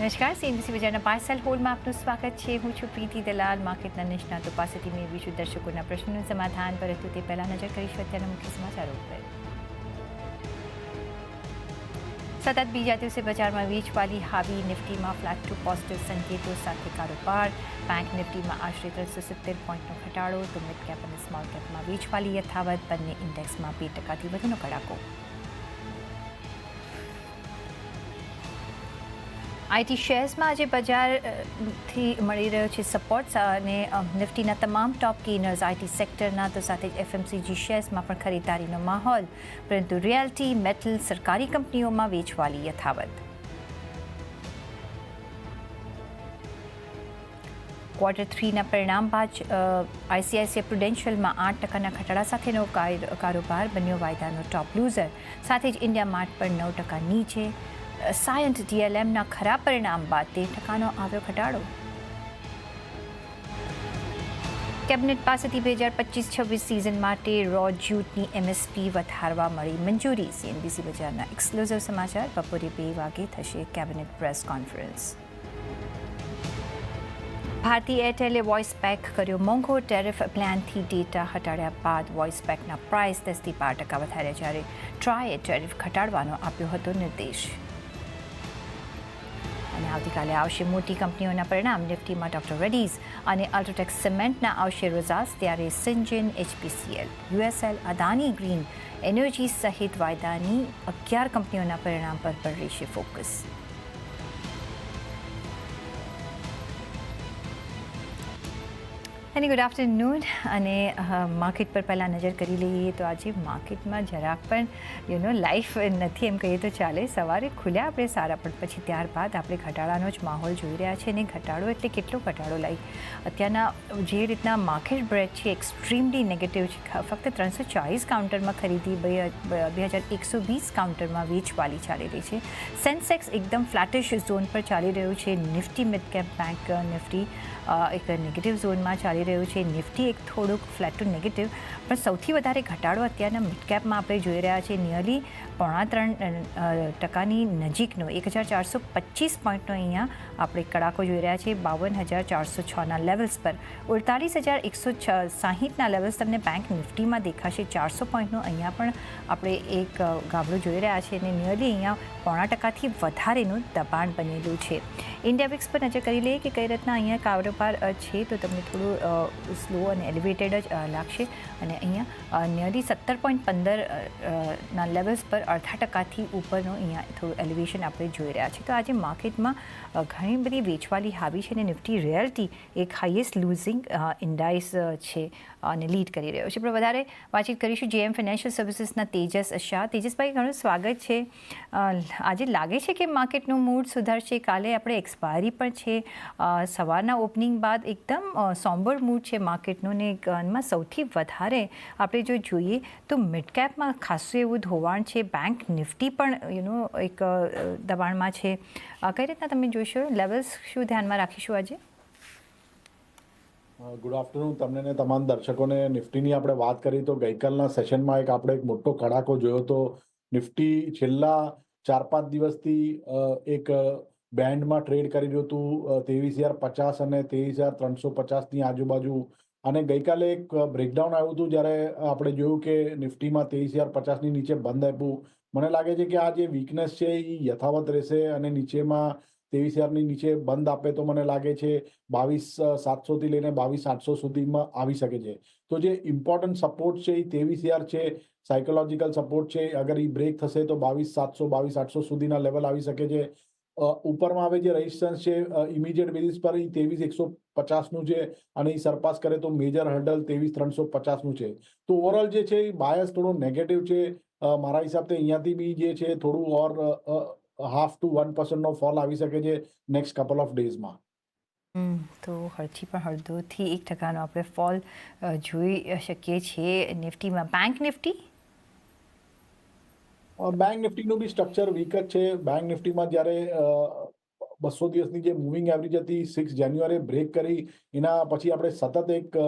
નમસ્કાર સીએનબીસી બજારના પાર્સલ હોલમાં આપનું સ્વાગત છે હું છું પ્રીતિ દલાલ માર્કેટના નિષ્ણાતો પાસેથી મેળવીશું દર્શકોના પ્રશ્નોનું સમાધાન પરંતુ તે પહેલા નજર કરીશું અત્યારના મુખ્ય સમાચારો ઉપર સતત બીજા દિવસે બજારમાં વેચવાલી હાવી નિફ્ટીમાં ફ્લેટ ટુ પોઝિટિવ સંકેતો સાથે કારોબાર બેંક નિફ્ટીમાં આશરે ત્રણસો સિત્તેર પોઈન્ટનો ઘટાડો તો મિડ કેપ અને સ્મોલ કેપમાં વેચવાલી યથાવત બંને ઇન્ડેક્સમાં બે ટકાથી વધુનો કડાકો આઈટી શેર્સમાં આજે બજારથી મળી રહ્યો છે સપોર્ટ અને નિફ્ટીના તમામ ટોપ ગેનર્સ આઈટી સેક્ટરના તો સાથે જ એફએમસીજી શેર્સમાં પણ ખરીદારીનો માહોલ. પરંતુ રિયાલ્ટી મેટલ સરકારી કંપનીઓમાં વેચવાલી યથાવત. ક્વાર્ટર થ્રીના પરિણામ બાદ આઈસીઆઈસીઆઈ પ્રુડેન્શિયલમાં આઠ ટકાના ઘટાડા સાથેનો કારોબાર બન્યો. વાયદાનો ટોપ લૂઝર સાથે જ ઇન્ડિયા માર્ટ પર નવ ટકા નીચે. સાયન્ટ ડીએલએમના ખરાબ પરિણામ બાદ તેર ટકાનો આવ્યો ઘટાડો. કેબિનેટ પાસેથી બે હજાર પચીસ છવ્વીસ સિઝન માટે રો જ્યુટની એમએસપી વધારવા મળી મંજૂરી. સીએનબીસી બજારના એક્સક્લુઝિવ સમાચાર બપોરે બે વાગે થશે કેબિનેટ પ્રેસ કોન્ફરન્સ ભારતી એરટેલે વોઇસ પેક કર્યો મોંઘો ટેરિફ પ્લાનથી ડેટા હટાડ્યા બાદ વોઇસ પેકના પ્રાઇસ દસથી બાર ટકા વધાર્યા જ્યારે ટ્રાયે ટેરિફ ઘટાડવાનો આપ્યો હતો નિર્દેશ. અને આવતીકાલે આવશે મોટી કંપનીઓના પરિણામ. નિફ્ટીમાં ડોક્ટર રેડીઝ અને અલ્ટ્રોટેક સિમેન્ટના આવશે રિઝલ્ટ્સ ત્યારે Syngene HPCL, USL, Adani, green energy સહિત વાયદાની અગિયાર કંપનીઓના પરિણામ પર રહેશે ફોકસ. એની ગુડ આફ્ટરનૂન અને માર્કેટ પર પહેલાં નજર કરી લઈએ તો આજે માર્કેટમાં જરાક પણ યુ નો લાઈફ નથી એમ કહીએ તો ચાલે. સવારે ખુલ્યા આપણે સારા, પણ પછી ત્યારબાદ આપણે ઘટાડાનો જ માહોલ જોઈ રહ્યા છે અને ઘટાડો એટલે કેટલો ઘટાડો લાઈક અત્યારના જે રીતના માર્કેટ બ્રેડ છે એક્સ્ટ્રીમલી નેગેટિવ છે. ફક્ત ત્રણસો ચાળીસ કાઉન્ટરમાં ખરીદી, બે હજાર એકસો વીસ કાઉન્ટરમાં વેચવાલી ચાલી રહી છે. સેન્સેક્સ એકદમ ફ્લેટિશ ઝોન પર ચાલી રહ્યું છે. Nifty mid cap bank Nifty એક નેગેટિવ ઝોનમાં ચાલી રહ્યું છે. નિફ્ટી એક થોડુંક ફ્લેટ ટુ નેગેટિવ પણ સૌથી વધારે ઘટાડો અત્યારના મિડકેપમાં આપણે જોઈ રહ્યા છીએ. નિયરલી પોણા ત્રણ ટકાની નજીકનો એક હજાર ચારસો પચીસ પોઈન્ટનો અહીંયા આપણે કડાકો જોઈ રહ્યા છીએ. બાવન હજાર ચારસો છના લેવલ્સ પર. અડતાલીસ હજાર એકસો છ સાહીઠના લેવલ્સ તમને બેંક નિફ્ટીમાં દેખાશે. ચારસો પોઈન્ટનો અહીંયા પણ આપણે એક ગાબડું જોઈ રહ્યા છીએ. અને નિયરલી અહીંયા પોણા ટકાથી વધારેનું દબાણ બનેલું છે. ઇન્ડિયા વિક્સ પર નજર કરી લઈએ કે કઈ રીતના અહીંયા અ, છે તો તમને થોડું સ્લો અને એલિવેટેડ જ લાગશે. અને અહીંયા નિયરલી સત્તર પોઈન્ટ પંદર ના લેવલ્સ પર અડધા ટકાથી ઉપરનું અહીંયા થોડું એલિવેશન આપણે જોઈ રહ્યા છીએ. તો આજે માર્કેટમાં ઘણી બધી વેચવાલી હાવી છે અને નિફ્ટી રિયલ્ટી એક હાઈએસ્ટ લૂઝિંગ ઇન્ડાઇસ છે. અને લીડ કરી રહ્યો છે. પણ વધારે વાતચીત કરીશું જેએમ ફાઇનાન્શિયલ સર્વિસીસના તેજસ શાહ. તેજસભાઈ, ઘણું સ્વાગત છે. આજે લાગે છે કે માર્કેટનું મૂડ સુધારશે? કાલે આપણે એક્સપાયરી પણ છે. સવારના ઓપનિંગ બાદ એકદમ સોમ્બર મૂડ છે માર્કેટનું ને ગનમાં સૌથી વધારે આપણે જો જોઈએ તો મિડ કેપમાં ખાસું એવું ધોવાણ છે. બેંક નિફ્ટી પણ યુનો એક દબાણમાં છે. કઈ રીતના તમે જોશો? લેવલ્સ શું ધ્યાનમાં રાખીશું આજે? ગુડ આફ્ટરનૂન તમને ને તમામ દર્શકોને નિફ્ટીની આપણે વાત કરી તો ગઈકાલના સેશનમાં એક આપણે એક મોટો કડાકો જોયો તો નિફ્ટી છેલ્લા ચાર પાંચ દિવસથી એક બેન્ડમાં ટ્રેડ કરી રહ્યું હતું ત્રેવીસ હજાર પચાસ અને ત્રેવીસ હજાર ત્રણસો પચાસની આજુબાજુ. અને ગઈકાલે એક બ્રેકડાઉન આવ્યું હતું જ્યારે આપણે જોયું કે નિફ્ટીમાં ત્રેવીસ હજાર પચાસની નીચે બંધ આપ્યું. મને લાગે છે કે આ જે વીકનેસ છે એ યથાવત રહેશે અને નીચેમાં ત્રેવીસ હજારની નીચે બંધ આપે તો મને લાગે છે બાવીસ સાતસોથી લઈને બાવીસ, આઠસો સુધીમાં આવી શકે છે. તો જે ઇમ્પોર્ટન્ટ સપોર્ટ છે એ ત્રેવીસ હજાર છે સાયકોલોજીકલ સપોર્ટ છે, અગર એ બ્રેક થશે તો બાવીસ, સાતસો, બાવીસ, આઠસો સુધીના લેવલ આવી શકે છે. ઉપરમાં આવે જે રેઝિસ્ટન્સ છે ઇમિડિયેટ બેઝિસ પર એ ત્રેવીસ, એકસો પચાસનું છે અને એ સરપાસ કરે તો મેજર હર્ડલ ત્રેવીસ, ત્રણસો પચાસનું છે. તો ઓવરઓલ જે છે એ બાયસ થોડો નેગેટિવ છે. મારા હિસાબથી અહીંયાથી બી જે છે થોડું ઓર હાફ ટુ વન પર્સન્ટનો ફોલ આવી શકે છે નેક્સ્ટ કપલ ઓફ ડેઝમાં તો હળથી પણ હળદોથી એક ટકાનો આપણે ફોલ જોઈ શકીએ છીએ નિફ્ટીમાં. Bank Nifty? બેંક નિફ્ટીનું બી સ્ટ્રક્ચર વીક જ છે. બેંક નિફ્ટીમાં જ્યારે બસો દિવસની જે મૂવિંગ એવરેજ હતી સિક્સ જાન્યુઆરી બ્રેક કરી. એના પછી આપણે સતત એક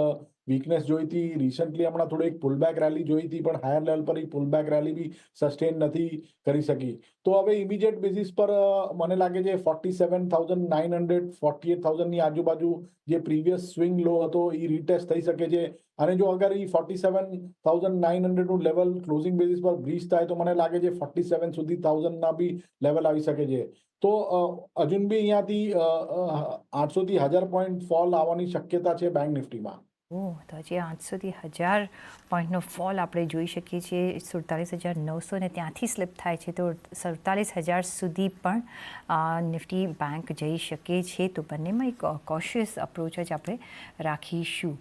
વીકનેસ જોઈ હતી. રિસન્ટલી હમણાં થોડી એક પુલબેક રેલી જોઈ હતી, પણ હાયર લેવલ પર એ પુલબેક રેલી બી સસ્ટેન નથી કરી શકી. તો હવે ઇમિડિયેટ બેઝિસ પર મને લાગે છે forty seven thousand nine hundred forty eight થાઉઝન્ડની આજુબાજુ જે પ્રીવિયસ સ્વિંગ લો હતો એ રીટેસ્ટ થઈ શકે છે. અને જો અગર એ ફોર્ટી સેવન થાઉઝન્ડ નાઇન હંડ્રેડનું લેવલ ક્લોઝિંગ બેઝિસ પર બ્રીચ થાય તો મને લાગે છે ફોર્ટી સેવન સુધી થાઉઝન્ડના બી લેવલ આવી શકે છે. તો હજુ બી અહીંયાથી આઠસોથી હજાર પોઈન્ટ ફોલ આવવાની શક્યતા છે બેંક નિફ્ટીમાં ઓહ તો હજી આઠસોથી હજાર પોઈન્ટનો ફોલ આપણે જોઈ શકીએ છીએ. સુડતાલીસ હજાર નવસો ને ત્યાંથી સ્લિપ થાય છે. તો સુડતાલીસ હજાર સુધી પણ નિફ્ટી બેંક જઈ શકે છે. તો બંનેમાં એક કોશિયસ અપ્રોચ જ આપણે રાખીશું.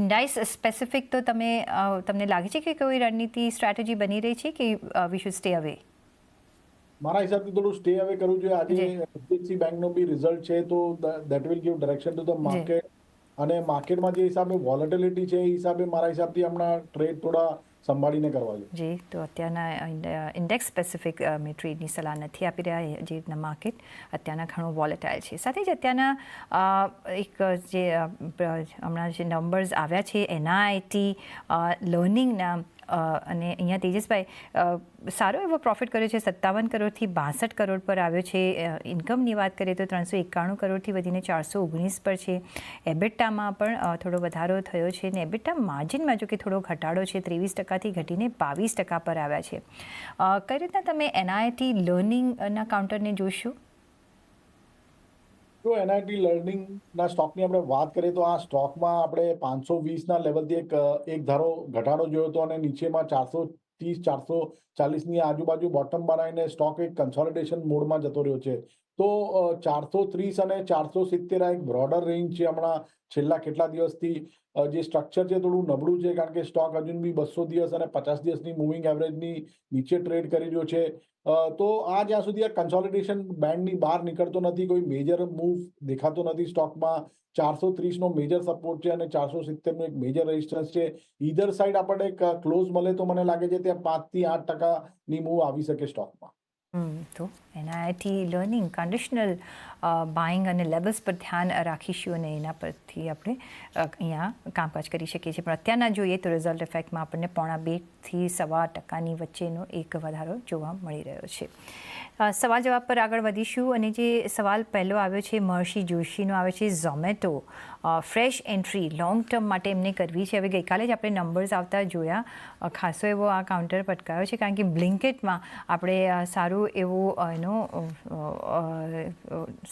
ઇન્ડાઇસ સ્પેસિફિક તો તમે તમને લાગે છે કે કોઈ રણનીતિ સ્ટ્રેટેજી બની રહી છે કે વી શુડ સ્ટે અવે મારા હિસાબથી થોડું સ્ટે અવે કરવું જોઈએ. આજે એચડીએફસી બેંકનો બી રિઝલ્ટ છે તો that will give direction to the market અને માર્કેટમાં જે હિસાબે વોલેટિલિટી છે, એ હિસાબે મારા હિસાબથી હમણાં ટ્રેડ થોડા સંભાળીને કરવા જોઈએ. જી, તો અત્યારના ઇન્ડેક્સ સ્પેસિફિક મેં ટ્રેડની સલાહ નથી આપી રહ્યા જે રીતના માર્કેટ અત્યારના ઘણું વોલેટાઇલ છે. સાથે જ અત્યારના એક જે હમણાં જે નંબર્સ આવ્યા છે એનઆઈટી લર્નિંગના અને અહીંયા તેજસભાઈ સારો એવો પ્રોફિટ કર્યો છે, સત્તાવન કરોડથી બાસઠ કરોડ પર આવ્યો છે. ઇન્કમની વાત કરીએ તો ત્રણસો એકાણું કરોડથી વધીને ચારસો ઓગણીસ પર છે. એબિટામાં પણ થોડો વધારો થયો છે ને એબિટા માર્જિનમાં જો કે થોડો ઘટાડો છે, ત્રેવીસ ટકાથી ઘટીને બાવીસ ટકા પર આવ્યા છે. કઈ રીતના તમે એનઆઈટી લર્નિંગના કાઉન્ટરને જોશો? જો એનઆઈટી લર્નિંગના સ્ટોકની આપણે વાત કરીએ તો આ સ્ટોકમાં આપણે પાંચસો વીસના લેવલથી એક એક ધારો ઘટાડો જોયો હતો અને નીચેમાં ચારસો ત્રીસ, ચારસો ચાલીસની આજુબાજુ બોટમ બનાવીને સ્ટોક એક કન્સોલિડેશન મોડમાં જતો રહ્યો છે. તો ચારસો ત્રીસ અને ચારસો સિત્તેર આ એક બ્રોડર રેન્જ છે હમણાં, છેલ્લા કેટલા દિવસથી જે સ્ટ્રક્ચર છે થોડું નબળું છે કારણ કે સ્ટોક હજુ બી બસો દિવસ અને પચાસ દિવસની મૂવિંગ એવરેજની નીચે ટ્રેડ કરી રહ્યો છે. તો આ જ્યાં સુધી આ કન્સોલિડેશન બેન્ડની બહાર નીકળતો નથી, કોઈ મેજર મૂવ દેખાતો નથી સ્ટોકમાં ચારસો ત્રીસનો મેજર સપોર્ટ છે અને ચારસો સિત્તેરનો એક મેજર રેઝિસ્ટન્સ છે. ઈધર સાઈડ આપણને ક્લોઝ મળે તો મને લાગે છે ત્યાં પાંચથી આઠ ટકાની મૂવ આવી શકે સ્ટોકમાં તો એનઆઈટી લર્નિંગ કન્ડિશનલ બાઇંગ અને લેવલ્સ પર ધ્યાન રાખીશું અને એના પરથી આપણે અહીંયા કામકાજ કરી શકીએ છીએ. પણ અત્યારના જોઈએ તો રિઝલ્ટ ઇફેક્ટમાં આપણને પોણા બેથી સવા ટકાની વચ્ચેનો એક વધારો જોવા મળી રહ્યો છે. સવાલ જવાબ પર આગળ વધીશું અને જે સવાલ પહેલો આવ્યો છે, મહર્ષિ જોશીનો આવે છે, Zomato. Fresh entry long term માટે એમને કરવી છે. હવે ગઈકાલે જ આપણે નંબર્સ આવતા જોયા. ખાસો એવો આ કાઉન્ટર પટકાયો છે, કારણ કે બ્લિન્કેટમાં આપણે સારું એવું એનો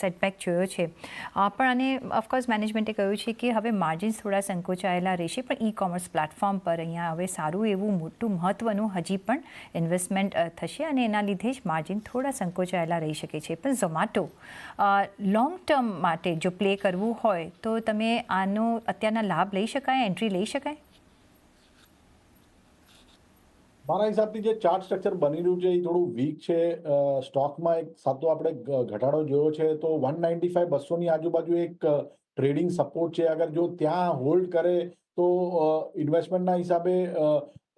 સેટબેક જોયો છે. પણ અને ઓફકોર્સ મેનેજમેન્ટે કહ્યું છે કે હવે માર્જિન્સ થોડા સંકોચાયેલા રહેશે, પણ ઈ કોમર્સ પ્લેટફોર્મ પર અહીંયા હવે સારું એવું મોટું મહત્ત્વનું હજી પણ ઇન્વેસ્ટમેન્ટ થશે અને એના લીધે જ માર્જિન થોડા સંકોચાયેલા રહી શકે છે. પણ ઝોમાટો લોંગ ટર્મ માટે જો પ્લે કરવું હોય, તો તમે આનો અત્યારના લાભ લઈ શકાય એન્ટ્રી લઈ શકાય? મારા હિસાબથી જે ચાર્ટ સ્ટ્રક્ચર બની રહ્યું છે, એ થોડું વીક છે. સ્ટોકમાં એક સાતો આપણે ઘટાડો જોયો છે, તો વન નાઇન્ટી ફાઈવ બસોની આજુબાજુ એક ટ્રેડિંગ સપોર્ટ છે. અગર જો ત્યાં હોલ્ડ કરે, તો ઇન્વેસ્ટમેન્ટના હિસાબે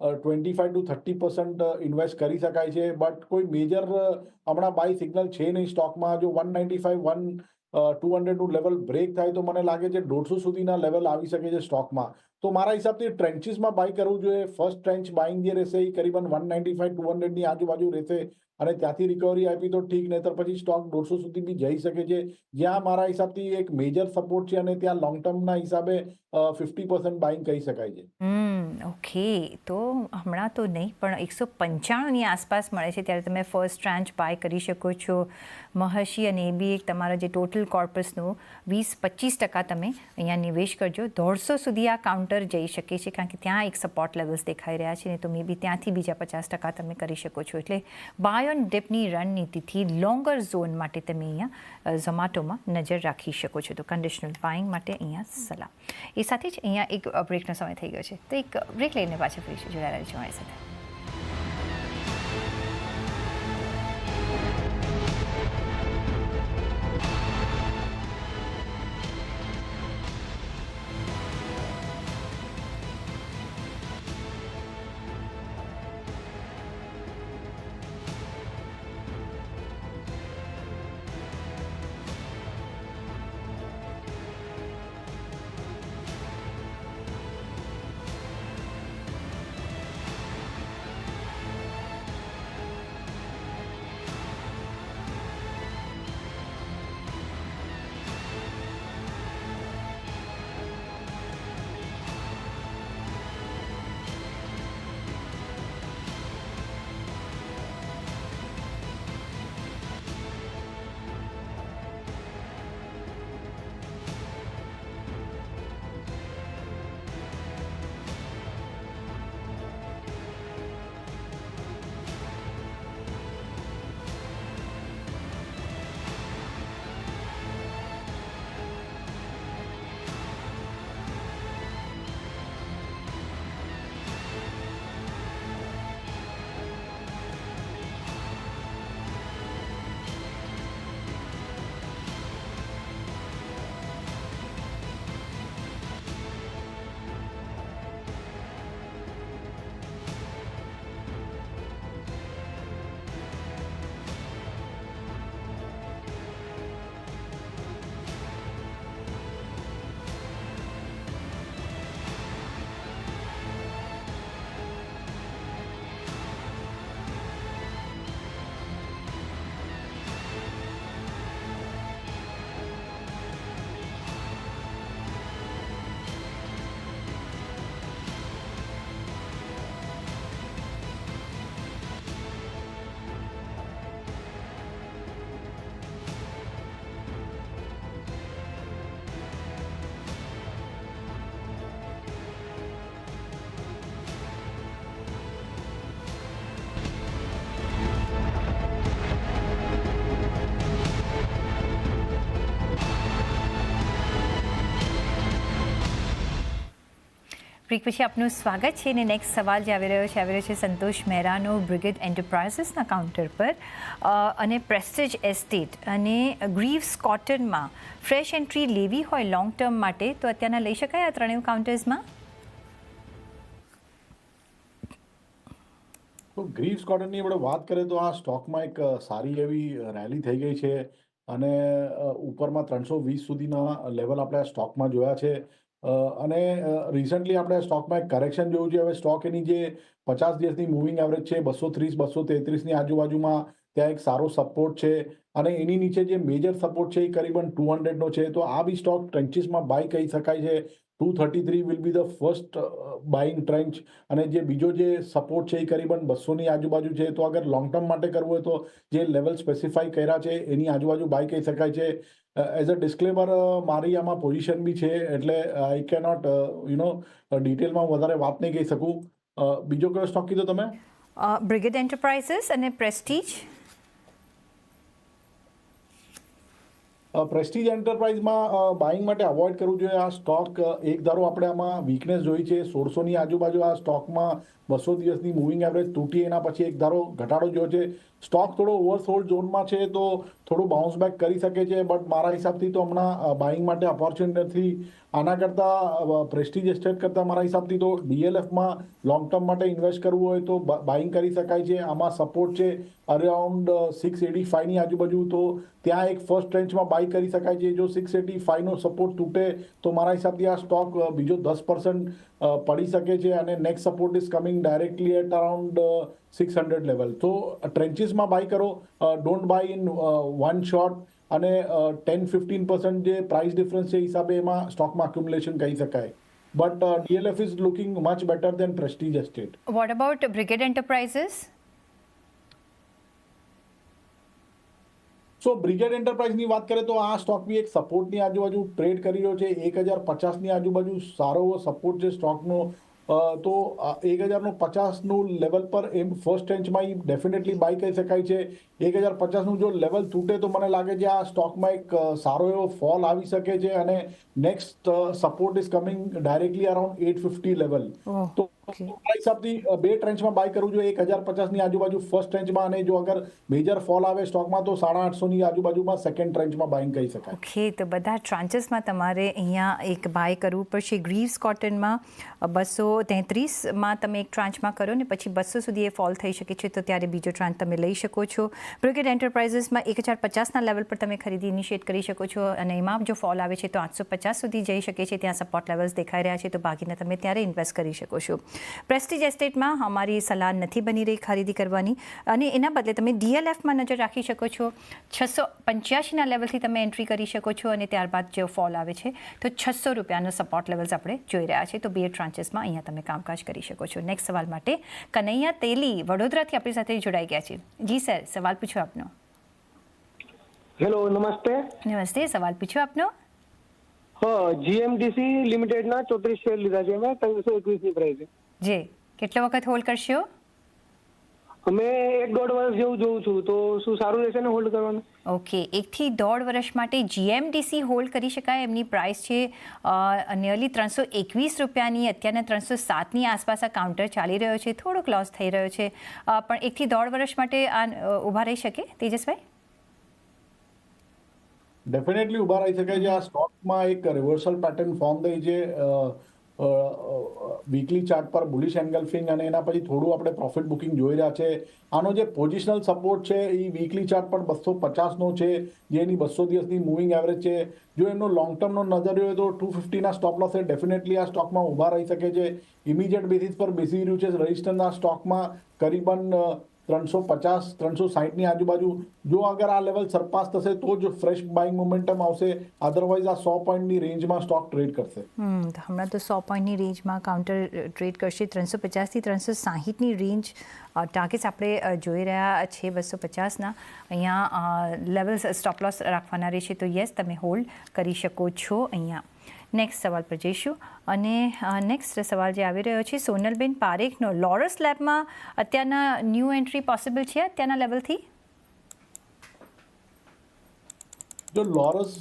twenty five to thirty percent invest કરી શકાય છે. બટ કોઈ મેજર હમણાં બાય સિગ્નલ છે નહીં સ્ટોકમાં જો one ninety five one two હંડ્રેડનું level break થાય તો મને લાગે છે દોઢસો સુધીના લેવલ આવી શકે છે સ્ટોકમાં તો મારા હિસાબથી ટ્રેન્ચીસમાં બાય કરવું જોઈએ. ફર્સ્ટ ટ્રેન્ચ બાઇંગ જે રહેશે એ કરીબન વન નાઇન્ટી ફાઈવ ટુ હંડ્રેડની આજુબાજુ રહેશે. અને ત્યાંથી રિકવરી આપી તો ઠીક, નહીતર પછી સ્ટોક દોઢસો સુધી બી જઈ શકે છે. જ્યાં મારા હિસાબથી એક મેજર સપોર્ટ છે અને ત્યાં લોંગ ટર્મના હિસાબે ફિફ્ટી પર્સન્ટ બાઇંગ કહી શકાય છે. ઓકે તો હમણાં તો નહીં, પણ એકસો પંચાણુંની આસપાસ મળે છે. ત્યારે તમે ફર્સ્ટ ટ્રાન્ચ બાય કરી શકો છો. મહર્ષિ અને એ બી એક તમારા જે ટોટલ કોર્પસનું વીસ પચીસ ટકા તમે અહીંયા નિવેશ કરજો. દોઢસો સુધી આ કાઉન્ટર જઈ શકે છે, કારણ કે ત્યાં એક સપોર્ટ લેવલ્સ દેખાઈ રહ્યા છે. ને તો મે બી ત્યાંથી બીજા પચાસ ટકા તમે કરી શકો છો. એટલે બાય ઓન ડિપની રણનીતિથી લોંગર ઝોન માટે તમે અહીંયા ઝોમાટોમાં નજર રાખી શકો છો. તો કન્ડિશનલ બાઇંગ માટે અહીંયા સલાહ. એ સાથે જ અહીંયા એક બ્રેકનો સમય થઈ ગયો છે. તો એક બ્રેક લઈને પાછા ફરીશું જોડાયેલા છે મારી સાથે. બ્રેક પછી આપનું સ્વાગત છે અને નેક્સ્ટ સવાલ જે આવી રહ્યો છે, આવી રહ્યો છે સંતોષ મહેરાનો બ્રિગેડ એન્ટરપ્રાઇઝીસના કાઉન્ટર પર. અને પ્રેસ્ટેજ એસ્ટેટ અને ગ્રીવ્સ કોટનમાં ફ્રેશ એન્ટ્રી લેવી હોય લોંગ ટર્મ માટે, તો અત્યારના લઈ શકાય આ ત્રણેય કાઉન્ટર્સમાં તો ગ્રીવ્સ કોટનની આપણે વાત કરીએ તો આ સ્ટોકમાં એક સારી એવી રેલી થઈ ગઈ છે. અને ઉપરમાં ત્રણસો વીસ સુધીના લેવલ આપણે આ સ્ટોકમાં જોયા છે. અને રિસન્ટલી આપણે સ્ટોકમાં એક કરેક્શન જોયું છે. હવે સ્ટોક એની જે પચાસ દિવસની મૂવિંગ એવરેજ છે, બસો ત્રીસ, બસો તેત્રીસની આજુબાજુમાં ત્યાં એક સારો સપોર્ટ છે. અને એની નીચે જે મેજર સપોર્ટ છે એ કરીબન ટુ હંડ્રેડનો છે. તો આ બી સ્ટોક ટ્રેન્ચીસમાં બાય કહી શકાય છે. Two thirty three will be the first buying tranche અને જે બીજો જે સપોર્ટ છે એ કરીબન બસોની આજુબાજુ છે, તો અગર લોંગ ટર્મ માટે કરવું હોય તો જે લેવલ સ્પેસિફાઈ કર્યા છે, એની આજુબાજુ બાય કહી શકાય છે. એઝ અ ડિસ્ક્લેમર મારી આમાં પોઝિશન બી છે, એટલે આઈ કેનોટ યુ નો ડિટેલમાં વધારે વાત નહીં કહી શકું. બીજો કયો સ્ટોક કીધો તમે? બ્રિગેડ એન્ટરપ્રાઇઝીસ અને પ્રેસ્ટીજ પ્રેસ્ટીજ એન્ટરપ્રાઇઝમાં બાઇંગ માટે અવોઇડ કરવું જોઈએ. આ સ્ટોક એક ધારો આપણે આમાં વીકનેસ જોઈ છે. સોળસોની આજુબાજુ આ સ્ટોકમાં બસો દિવસની મૂવિંગ એવરેજ તૂટી એના પછી એક ધારો ઘટાડો જોયો છે. સ્ટોક થોડો ઓવરસોલ્ડ ઝોનમાં છે તો થોડું બાઉન્સ બેક કરી શકે છે બટ મારા હિસાબથી તો હમણાં બાઇંગ માટે ઓપોર્ચ્યુનિટી નથી આના કરતાં પ્રેસ્ટીજ એસ્ટેટ કરતાં મારા હિસાબથી તો ડીએલએફમાં લોંગ ટર્મ માટે ઇન્વેસ્ટ કરવું હોય તો બાઇંગ કરી શકાય છે. આમાં સપોર્ટ છે અરાઉન્ડ સિક્સ એટી ફાઈવની આજુબાજુ. તો ત્યાં એક ફર્સ્ટ રેન્જમાં બાય કરી શકાય છે. જો સિક્સ એટી ફાઈવનો સપોર્ટ તૂટે તો મારા હિસાબથી આ સ્ટોક બીજો દસ પર્સન્ટ પડી શકે છે અને next support is coming directly at around six hundred level તો ટ્રેન્ચીસમાં બાય કરો don't buy in one shot અને ટેન ફિફ્ટીન પર્સન્ટ જે પ્રાઇસ ડિફરન્સ છે હિસાબે એમાં સ્ટોકમાં એક્યુમ્યુલેશન કહી શકાય. But DLF is looking much better than Prestige Estate what about Brigade Enterprises so Brigade એન્ટરપ્રાઇઝની વાત કરીએ તો આ સ્ટોક બી એક સપોર્ટની આજુબાજુ ટ્રેડ કરી રહ્યો છે. એક હજાર પચાસની આજુબાજુ સારો એવો સપોર્ટ છે સ્ટોકનો તો એક હજારનું પચાસનું લેવલ પર એમ ફર્સ્ટ રેન્જમાં એ ડેફિનેટલી બાય કહી શકાય છે. એક હજાર પચાસનું જો લેવલ તૂટે તો મને લાગે છે આ સ્ટોકમાં એક સારો એવો ફોલ આવી શકે છે અને next support is coming directly around at fifty level તો. મારા હિસાબથી બે ટ્રેન્ચમાં બાય કરવું જોઈએ. એક હજાર પચાસની આજુબાજુ ફર્સ્ટ ટ્રેન્ચમાં અને જો અગર મેજર ફોલ આવે સ્ટોકમાં તો સાડા આઠસોની આજુબાજુમાં સેકન્ડ ટ્રેન્ચમાં બાઇંગ કરી શકાય. ઓકે તો બધા ટ્રાન્ચેસમાં તમારે અહીંયા એક બાય કરવું પડશે. ગ્રીવ્સ કોટનમાં બસો તેત્રીસમાં તમે એક ટ્રાન્ચમાં કરો ને પછી બસો સુધી એ ફોલ થઈ શકે છે તો ત્યારે બીજો ટ્રાન્ચ તમે લઈ શકો છો. બ્રિગેડ એન્ટરપ્રાઇઝીસમાં એક હજાર પચાસના લેવલ પર તમે ખરીદી ઇનિશિએટ કરી શકો છો અને એમાં જો ફોલ આવે છે તો આઠસો પચાસ સુધી જઈ શકે છે. ત્યાં સપોર્ટ લેવલ્સ દેખાઈ રહ્યા છે તો ભાગીને તમે ત્યારે ઇન્વેસ્ટ કરી શકો છો. પ્રેસ્ટીજ એસ્ટેટમાં અમારી સલાહ નથી બની રહી ખરીદી કરવાની. અને એના બદલે તમે ડીએલએફમાં નજર રાખી શકો છો. છસો પંચ્યાસીના લેવલથી તમે એન્ટ્રી કરી શકો છો અને ત્યારબાદ જો ફોલ આવે છે તો છસો રૂપિયાનો સપોર્ટ લેવલ્સ આપણે જોઈ રહ્યા છે. તો બે ટ્રાન્ચેસમાં અહીંયા તમે કામકાજ કરી શકો છો. નેક્સ્ટ સવાલ માટે કનૈયા તેલી વડોદરાથી આપણી સાથે જોડાઈ ગયા છે. જી સર સવાલ પૂછો આપનો. હેલો નમસ્તે. નમસ્તે સવાલ પૂછો આપનો. હા જીએમડીસી લિમિટેડના ચોત્રીસ શેર લીધા છે. મેં ત્રણસો એકવીસની પ્રાઇસે જે. કેટલો વખત હોલ્ડ કરશો? અમે એક દોઢ વર્ષ જેવું જોઉં છું તો શું સારું રહેશે ને હોલ્ડ કરવાનું? ઓકે. એકથી દોઢ વર્ષ માટે જીએમડીસી હોલ્ડ કરી શકાય. એમની પ્રાઇસ છે નિયરલી ત્રણસો એકવીસ રૂપિયાની. અત્યારના ત્રણસો સાતની આસપાસ આ કાઉન્ટર ચાલી રહ્યો છે. થોડોક લોસ થઈ રહ્યો છે. પણ એકથી દોઢ વર્ષ માટે આ ઊભા રહી શકે? તેજસભાઈ? ડેફિનેટલી ઊભા રહી શકે છે. આ સ્ટોકમાં એક રિવર્સલ પેટર્ન ફોર્મ થઈ છે. વીકલી ચાર્ટ પર બુલિશ એન્ગલ્ફિંગ અને એના પછી થોડું આપણે પ્રોફિટ બુકિંગ જોઈ રહ્યા છે. આનો જે પોઝિશનલ સપોર્ટ છે એ વીકલી ચાર્ટ પર બસો પચાસનો છે, જે એની બસો દિવસની મૂવિંગ એવરેજ છે. જો એનો લોંગ ટર્મનો નજર હોય તો ટુ ફિફ્ટીના સ્ટોપ લોસ એ ડેફિનેટલી આ સ્ટોકમાં ઊભા રહી શકે છે. ઇમિડિયેટ બેસિસ પર બેસી રહ્યું છે. રજિસ્ટરના સ્ટોકમાં કરીબન ત્રણસો પચાસ, ત્રણસો સાહીઠની આજુબાજુ. જો અગર આ લેવલ સરપાસ થશે, તો જ ફ્રેશ બાઇંગ મોમેન્ટમ આવશે. અધરવાઇઝ આ સો પોઈન્ટની રેન્જમાં સ્ટોક ટ્રેડ કરશે. હમણાં તો સો પોઈન્ટની રેન્જમાં કાઉન્ટર ટ્રેડ કરશે. ત્રણસો પચાસથી ત્રણસો સાહીઠની રેન્જ ટાર્ગેટ્સ આપણે જોઈ રહ્યા છે બસો પચાસના. અહીંયા લેવલ્સ સ્ટોપ લોસ રાખવાના રહેશે. તો યસ તમે હોલ્ડ કરી શકો છો અહીંયા. નેક્સ્ટ સવાલ પર જઈશું. અને નેક્સ્ટ સવાલ જે આવી રહ્યો છે, સોનલબેન પારેખનો લોરસ લેબમાં અત્યારના ન્યૂ એન્ટ્રી પોસિબલ છે? અત્યારના લેવલથી જો લોરસ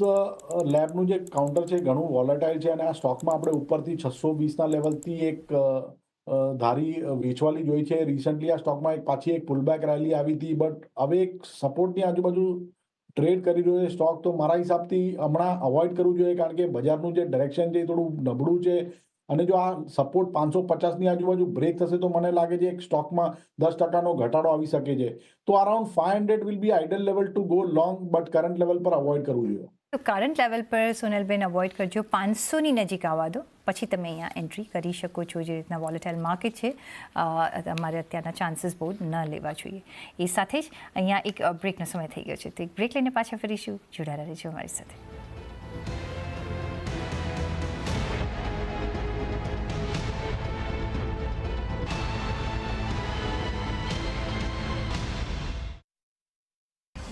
લેબનું જે કાઉન્ટર છે, ઘણું વોલેટાઇલ છે અને આ સ્ટોકમાં આપણે ઉપરથી છસો વીસના લેવલથી એક ધારી વેચવાલી જોઈ છે. રિસન્ટલી આ સ્ટોકમાં એક પાછી એક પુલબેક રેલી આવી હતી બટ હવે એક સપોર્ટની આજુબાજુ ટ્રેડ કરી રહ્યો છે, સ્ટોક તો મારા હિસાબથી હમણાં અવોઇડ કરવું જોઈએ, કારણ કે બજારનું જે ડિરેક્શન છે એ થોડું નબળું છે. અને જો આ સપોર્ટ પાંચસો પચાસની આજુબાજુ બ્રેક થશે તો મને લાગે છે એક સ્ટોકમાં દસ ટકાનો ઘટાડો આવી શકે છે. તો around five hundred will be ideal level to go long, but current level પર અવોઇડ કરવું જોઈએ. તો કરંટ લેવલ પર સોનલબેન અવોઇડ કરજો. પાંચસોની નજીક આવવા દો. પછી તમે અહીંયા એન્ટ્રી કરી શકો છો. જે રીતના વોલેટાઇલ માર્કેટ છે તમારે અત્યારના ચાન્સીસ બહુ ન લેવા જોઈએ. એ સાથે જ અહીંયા એક બ્રેકનો સમય થઈ ગયો છે. તો એક બ્રેક લઈને પાછા ફરીશું. જોડાયેલા રહેજો અમારી સાથે.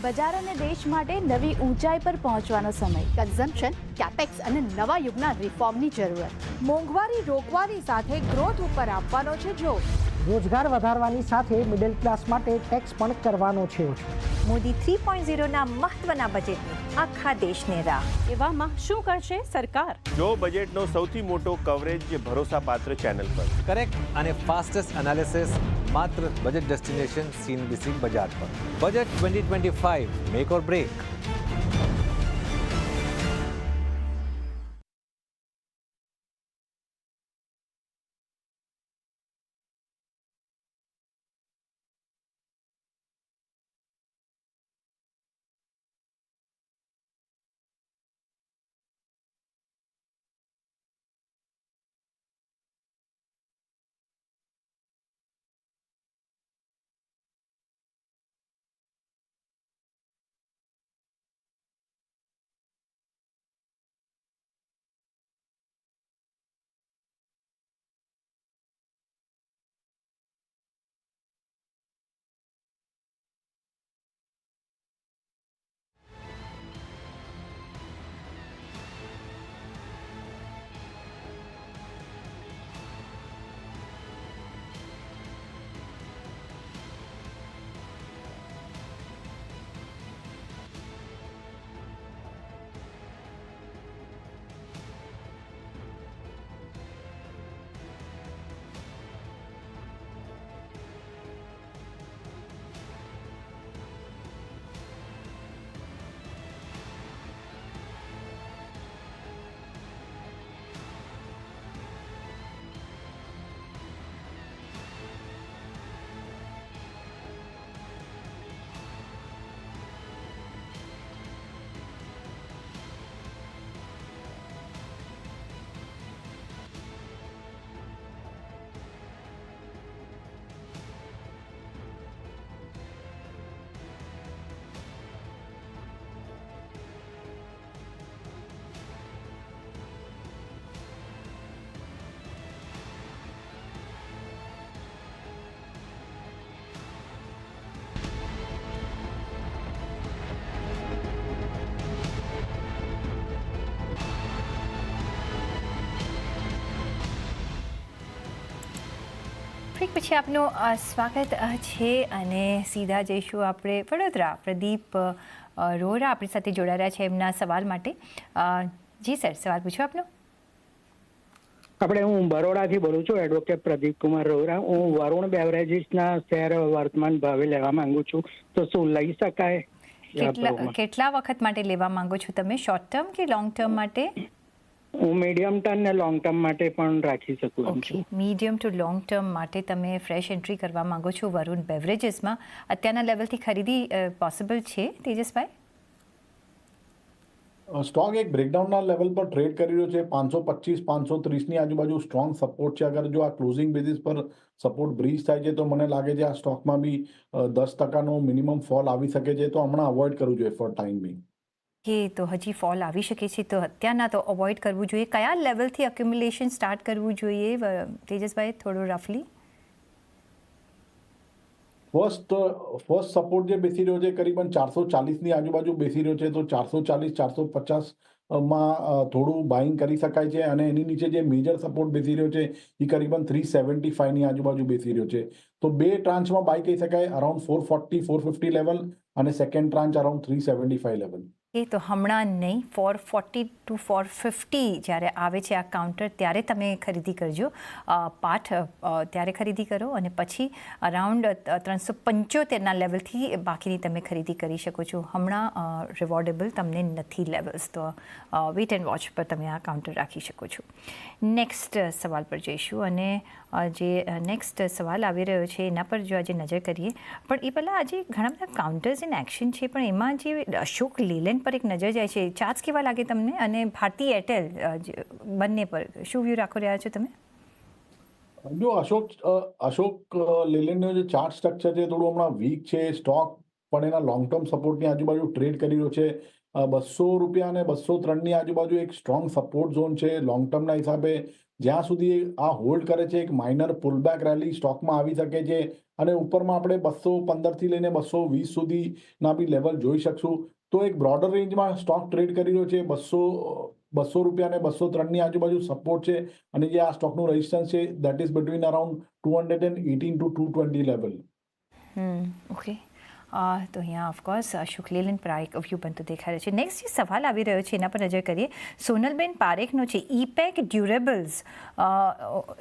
બજાર અને દેશ માટે નવી ઊંચાઈ પર પહોંચવાનો સમય. કન્ઝમ્પશન કેપેક્સ અને નવા યુગના રિફોર્મની જરૂરત. મોંઘવારી, રોકવાની સાથે ગ્રોથ ઉપર આપવાનો છે જો રોજગાર વધારવાની સાથે મિડલ ક્લાસ માટે ટેક્સ પણ કરવાનો છે. મોદી થ્રી પોઈન્ટ ઝીરોના મહત્વના બજેટની આખા દેશને રાહ. એવામાં શું કરશે સરકાર? જો બજેટનો સૌથી મોટો કવરેજ જે ભરોસાપાત્ર ચેનલ પર. કરેક્ટ અને ફાસ્ટેસ્ટ એનાલિસિસ માત્ર બજેટ ડેસ્ટિનેશન સીનબીસી બજાર પર. Budget twenty twenty five make or break break પછી આપનું સ્વાગત છે અને સીધા જઈશું આપણે વડોદરા. પ્રદીપ રોરા આપણી સાથે જોડાયા છે એમના સવાલ માટે. જી સર સવાલ પૂછો આપનો. આપણે હું બરોડાથી બોલું છું એડવોકેટ પ્રદીપ કુમાર રોહરા. હું વરુણ બેવરેજીસના શેર વર્તમાન ભાવે લેવા માંગુ છું. તો શું લઈ શકાય? કેટલા કેટલા વખત માટે લેવા માંગો છો તમે? શોર્ટ ટર્મ કે લોંગ ટર્મ માટે? હું મીડિયમ ટર્મ ને લોંગ ટર્મ માટે પણ રાખી શકું એમ છું. મીડિયમ ટુ લોંગ ટર્મ માટે તમે ફ્રેશ એન્ટ્રી કરવા માંગો છો વરુણ બેવરેજીસમાં અત્યારના લેવલથી ખરીદી પોસિબલ છે તેજસભાઈ? સ્ટોક એક બ્રેકડાઉનના લેવલ પર ટ્રેડ કરી રહ્યો છે. પાંચસો પચીસ પાંચસો ત્રીસની આજુબાજુ સ્ટ્રોંગ સપોર્ટ છે. અગર જો આ ક્લોઝિંગ બેઝિસ પર સપોર્ટ બ્રિજ થાય છે તો મને લાગે છે આ સ્ટોકમાં બી દસ ટકાનો મિનિમમ ફોલ આવી શકે છે. તો હમણાં અવોઇડ કરવું જોઈએ ફોર ટાઈમ બી કે તો હજી ફોલ આવી શકે છે, તો અત્યારના તો અવોઇડ કરવું જોઈએ. કયા લેવલથી એક્યુમ્યુલેશન સ્ટાર્ટ કરવું જોઈએ તેજસભાઈ, થોડું રફલી ફર્સ્ટ ફર્સ્ટ સપોર્ટ જે બેસી રહ્યો છે, કરીબન ચારસો ચાલીસની આજુબાજુ બેસી રહ્યો છે, તો ચારસો ચાલીસ, ચારસો પચાસમાં થોડું બાઇંગ કરી શકાય છે. અને એની નીચે જે મેજર સપોર્ટ બેસી રહ્યો છે, એ કરીબન થ્રી સેવન્ટી ફાઈવની આજુબાજુ બેસી રહ્યો છે. તો બે ટ્રાન્ચમાં બાય કહી શકાય around four forty four fifty level અને second tranche around three seventy five level એ તો હમણાં નહીં four forty to four fifty જ્યારે આવે છે આ કાઉન્ટર ત્યારે તમે ખરીદી કરજો. પાઠ ત્યારે ખરીદી કરો અને પછી અરાઉન્ડ ત્રણસો પંચોતેરના લેવલથી બાકીની તમે ખરીદી કરી શકો છો. હમણાં રિવોર્ડેબલ તમને નથી લેવલ્સ તો વેટ એન્ડ વોચ પર તમે આ કાઉન્ટર રાખી શકો છો. નેક્સ્ટ સવાલ પર જઈશું અને જે નેક્સ્ટ સવાલ આવી રહ્યો છે એના પર જો આજે નજર કરીએ, પણ એ પહેલાં આજે ઘણા બધા કાઉન્ટર્સ ઇન એક્શન છે, પણ એમાં જે અશોક લેલેન્ડ પર એક નજર જાય છે. ચાર્જ કેવા લાગે તમને? અને ભારતી એરટેલ બંને પર શું વ્યૂ રાખો રહ્યા છો તમે? જો અશોક અશોક લેલેન્ડનો જે ચાર્ટ સ્ટ્રક્ચર છે થોડું હમણાં વીક છે સ્ટોક પણ એના લોંગ ટર્મ સપોર્ટની આજુબાજુ ટ્રેડ કરી રહ્યો છે. બસો રૂપિયા અને બસો ત્રણની આજુબાજુ એક સ્ટ્રોંગ સપોર્ટ ઝોન છે. લોંગ ટર્મના હિસાબે જ્યાં સુધી આ હોલ્ડ કરે છે, એક માઇનર પુલબેક રેલી સ્ટોકમાં આવી શકે છે. અને ઉપરમાં આપણે બસો પંદરથી લઈને બસો વીસ સુધીના બી લેવલ જોઈ શકશું. તો એક બ્રોડર રેન્જમાં સ્ટોક ટ્રેડ કરી રહ્યો છે. બસો બસો રૂપિયા અને બસો ત્રણની આજુબાજુ સપોર્ટ છે. અને જે આ સ્ટોકનું રેઝિસ્ટન્સ છે that is between around two hundred and eighteen to two twenty level okay તો અહીંયા ઓફકોર્સ અશોક લેલન પર આ એક વ્યૂ બનતો દેખાઈ રહ્યો છે. નેક્સ્ટ જે સવાલ આવી રહ્યો છે, એના પર નજર કરીએ. સોનલબેન પારેખનો છે ઈપેક ડ્યુરેબલ્સ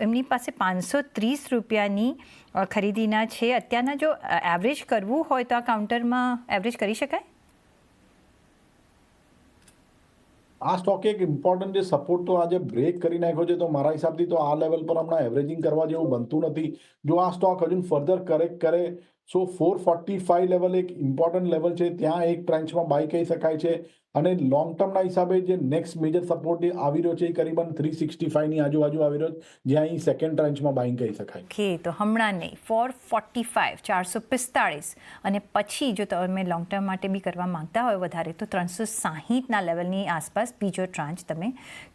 એમની પાસે પાંચસો ત્રીસ રૂપિયાની ખરીદીના છે. અત્યારના જો એવરેજ કરવું હોય તો આ કાઉન્ટરમાં એવરેજ કરી શકાય? આ સ્ટોકે એક ઇમ્પોર્ટન્ટ જે સપોર્ટ તો આજે બ્રેક કરી નાખ્યો છે, તો મારા હિસાબથી તો આ લેવલ પર હમણાં એવરેજિંગ કરવા જેવું બનતું નથી. જો આ સ્ટોક હજુ ફર્ધર કરેક્ટ કરે so four forty five level એક ઇમ્પોર્ટન્ટ લેવલ છે, ત્યાં એક ટ્રેન્ચમાં બાય કહી શકાય છે. અને લોંગ ટર્મના હિસાબે જે નેક્સ્ટ મેજર સપોર્ટ આવી રહ્યો છે એ કરીબન થ્રી સિક્સટી ફાઈવની આજુબાજુ આવી રહ્યો છે, જ્યાં અહીં સેકન્ડ ટ્રેન્ચમાં બાઇંગ કહી શકાય. ઓકે, તો હમણાં નહીં ફોર ફોર્ટી ફાઇવ ચારસો પિસ્તાળીસ અને પછી જો તમે લોંગ ટર્મ માટે બી કરવા માંગતા હોય વધારે, તો ત્રણસો સાહીઠના લેવલની આસપાસ બીજો ટ્રાન્ચ તમે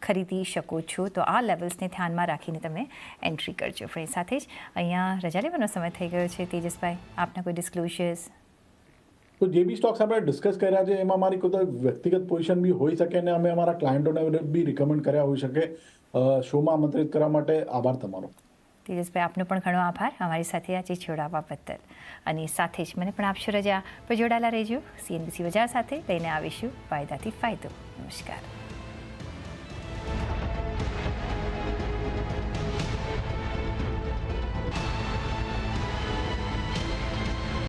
ખરીદી શકો છો. તો આ લેવલ્સને ધ્યાનમાં રાખીને તમે એન્ટ્રી કરજો. ફ્રેન્ડ સાથે જ અહીંયા રજા લેવાનો સમય થઈ ગયો છે. તેજસભાઈ, આપના કોઈ ડિસ્ક્લોઝર્સ તો જે બી સ્ટોક્સ આપણે ડિસ્કસ કર્યા છે, એમાં મારી કોઈ વ્યક્તિગત પોઝિશન બી હોઈ શકે અને અમે અમારા ક્લાયન્ટોને બી રિકમેન્ડ કર્યા હોઈ શકે. શોમાં આમંત્રિત કરવા માટે આભાર તમારો. તેજસભાઈ, આપનો પણ ઘણો આભાર. અમારી સાથે આજે જોડાવા બદલ. અને સાથે જ મને પણ આપશો રજા પર જોડાયેલા રહેજો. સીએનબીસી બજાર સાથે લઈને આવીશું. ફાયદાથી ફાયદો. નમસ્કાર.